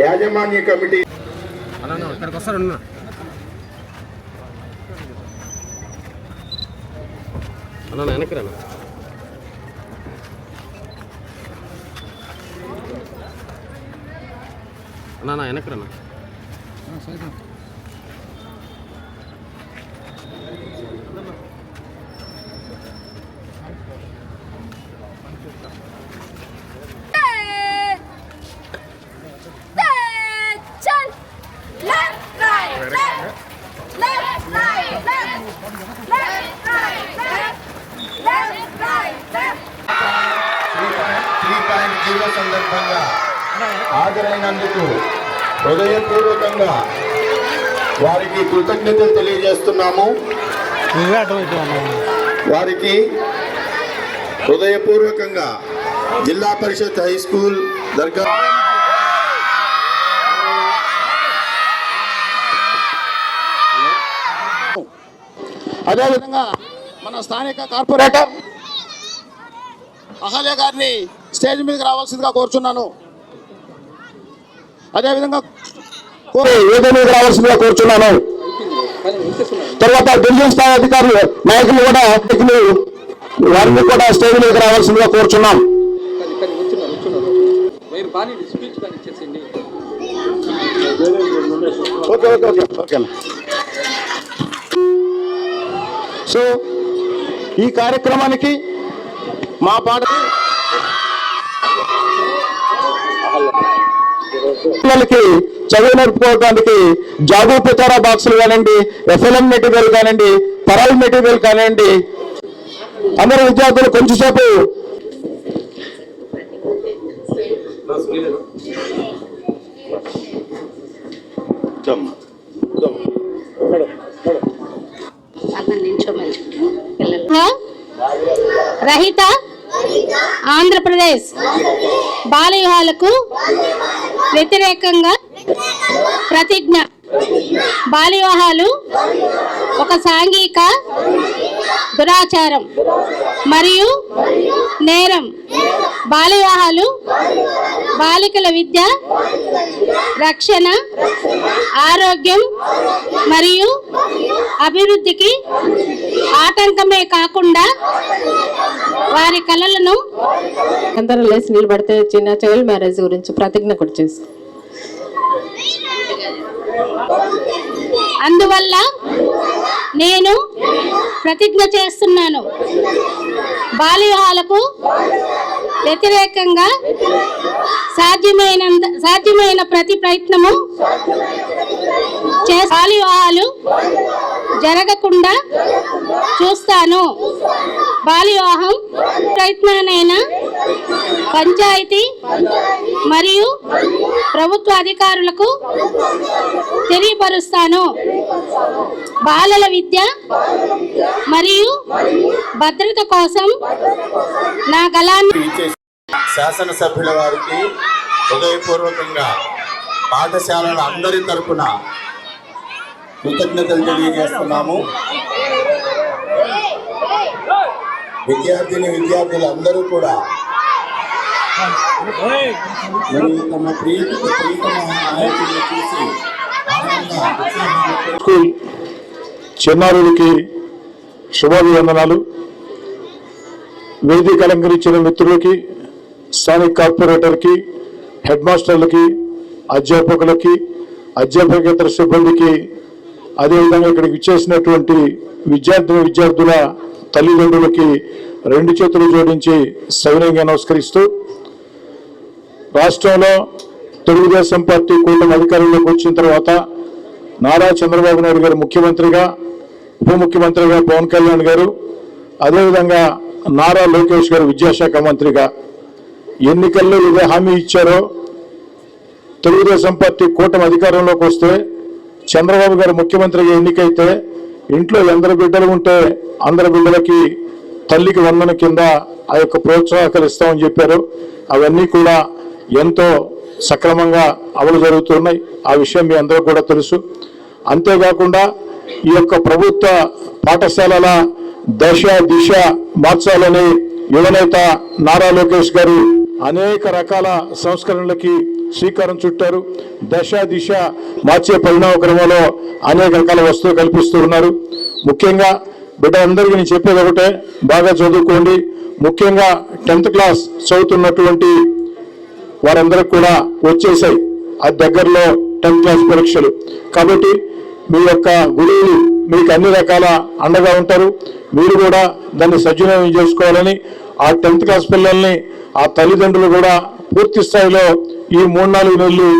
యాజమాన్య కమిటీ. అలా వస్తారు అన్న అన్న సందర్భంగా హాజరైనందుకు హృదయపూర్వకంగా వారికి కృతజ్ఞతలు తెలియజేస్తున్నాము. వారికి హృదయపూర్వకంగా జిల్లా పరిషత్ హై స్కూల్ దర్గా అదేవిధంగా మన స్థానిక కార్పొరేటర్ అహల్య గారిని స్టేజ్ మీదకి రావాల్సిందిగా కోరుచున్నాను. అదేవిధంగా వేదిక మీద రావాల్సిందిగా కోరుచున్నాను. తర్వాత డివిజన్ స్థాయి అధికారులు నాయకులు కూడా వారిని కూడా స్టేజ్ మీదకి రావాల్సిందిగా కోరుచున్నాం. Okay okay okay okay. So ఈ కార్యక్రమానికి మా పాట పిల్లలకి చదువు నేర్పుకోవడానికి జాబు పితారా బాక్సులు కానివ్వండి ఎఫ్ఎల్ఎం మెటీరియల్ కానివ్వండి పరల్ మెటీరియల్ కానివ్వండి. అందరు విద్యార్థులు కొంచెంసేపు రహిత ఆంధ్రప్రదేశ్. బాల వ్యతిరేకంగా ప్రతిజ్ఞ. బాల వివాహాలు ఒక సాంఘిక దురాచారం మరియు నేరం. బాల వివాహాలు బాలికల విద్య రక్షణ ఆరోగ్యం మరియు అభివృద్ధికి ఆటంకమే కాకుండా వారి కళలను అందరూ లేచి నిలబడితే చిన్న చైల్డ్ మ్యారేజ్ గురించి ప్రతిజ్ఞ కూడా చేస్తాం. అందువల్ల నేను ప్రతిజ్ఞ చేస్తున్నాను. బాల్యహాలకు వ్యతిరేకంగా సాధ్యమైన సాధ్యమైన ప్రతి ప్రయత్నము చే జరగకుండా చూస్తాను. బాల్యవివాహం ప్రయత్నానైనా పంచాయతీ మరియు ప్రభుత్వ అధికారులకు తెలియపరుస్తాను. బాలల విద్య మరియు భద్రత కోసం నా గలాన్ని శాసనసభ్యుల వారికి హృదయపూర్వకంగా పాఠశాలల అందరి తరఫున కృతజ్ఞతలు తెలియజేస్తున్నాము. విద్యార్థిని విద్యార్థులు అందరూ కూడా మరి తమ ప్రియ ప్రియతమ నాయకుడిని చూసి స్కూల్ చిన్నారులకి శుభాభివందనాలు. వేదిక అలంకరించిన మిత్రులకి స్థానిక కార్పొరేటర్కి హెడ్ మాస్టర్లకి అధ్యాపకులకి అధ్యాపకేతర సిబ్బందికి అదేవిధంగా ఇక్కడికి ఇచ్చేసినటువంటి విద్యార్థి విద్యార్థుల తల్లిదండ్రులకి రెండు చేతులు జోడించి సవినయంగా నమస్కరిస్తూ రాష్ట్రంలో తెలుగుదేశం పార్టీ కూటమి అధికారంలోకి వచ్చిన తర్వాత నారా చంద్రబాబు నాయుడు గారు ముఖ్యమంత్రిగా ఉప ముఖ్యమంత్రిగా పవన్ కళ్యాణ్ గారు అదేవిధంగా నారా లోకేష్ గారు విద్యాశాఖ మంత్రిగా. ఎన్నికల్లో ఇదే హామీ ఇచ్చారో తెలుగుదేశం పార్టీ కూటమి అధికారంలోకి వస్తే చంద్రబాబు గారు ముఖ్యమంత్రిగా ఎన్నికైతే ఇంట్లో ఎందరు బిడ్డలు ఉంటే అందరి బిడ్డలకి తల్లికి వందన కింద ఆ యొక్క ప్రోత్సాహకాలు ఇస్తామని చెప్పారు. అవన్నీ కూడా ఎంతో సక్రమంగా అమలు జరుగుతున్నాయి. ఆ విషయం మీ అందరూ కూడా తెలుసు. అంతేకాకుండా ఈ యొక్క ప్రభుత్వ పాఠశాలల దశ దిశ మార్చాలని యువనేత నారా లోకేష్ గారు అనేక రకాల సంస్కరణలకి శ్రీకారం చుట్టారు. దశ దిశ మార్చే పరిణామ క్రమంలో అనేక రకాల వస్తువులు కల్పిస్తూ ఉన్నారు ముఖ్యంగా బిడ్డలందరికీ నేను చెప్పేది ఒకటే బాగా చదువుకోండి. ముఖ్యంగా టెన్త్ క్లాస్ చదువుతున్నటువంటి వారందరూ కూడా వచ్చేసాయి ఆ దగ్గరలో టెన్త్ క్లాస్ పరీక్షలు కాబట్టి మీ యొక్క గురువులు మీకు అన్ని రకాల అండగా ఉంటారు. మీరు కూడా దాన్ని సద్వినియోగం చేసుకోవాలని ఆ టెన్త్ క్లాస్ పిల్లల్ని ఆ తల్లిదండ్రులు కూడా పూర్తి స్థాయిలో ఈ మూడు నాలుగు నెలలు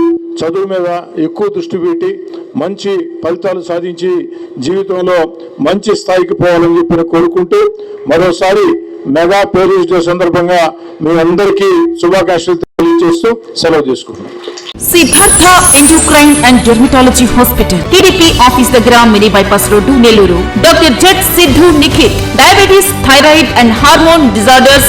చదువు మీద ఎక్కువ దృష్టి పెట్టి మంచి ఫలితాలు సాధించి జీవితంలో మంచి స్థాయికి పోవాలని చెప్పి కోరుకుంటూ మరోసారి మెగా పేరెంట్స్ డే సందర్భంగా మీ అందరికీ శుభాకాంక్షలు తెలియజేస్తూ సెలవు తీసుకుంటున్నాను Siddhartha endocrine and dermatology hospital TDP office దగ్గర mini bypass road Nellore. Doctor Z Siddhu Nikhit diabetes thyroid and hormone disorders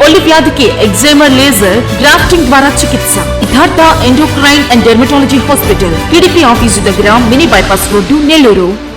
బొల్లి వ్యాధికి ఎగ్జామర్ లేజర్ గ్రాఫ్టింగ్ ద్వారా చికిత్స. Siddhartha endocrine and dermatology hospital TDP office దగ్గర మినీ బైపాస్ రోడ్డు నెల్లూరు.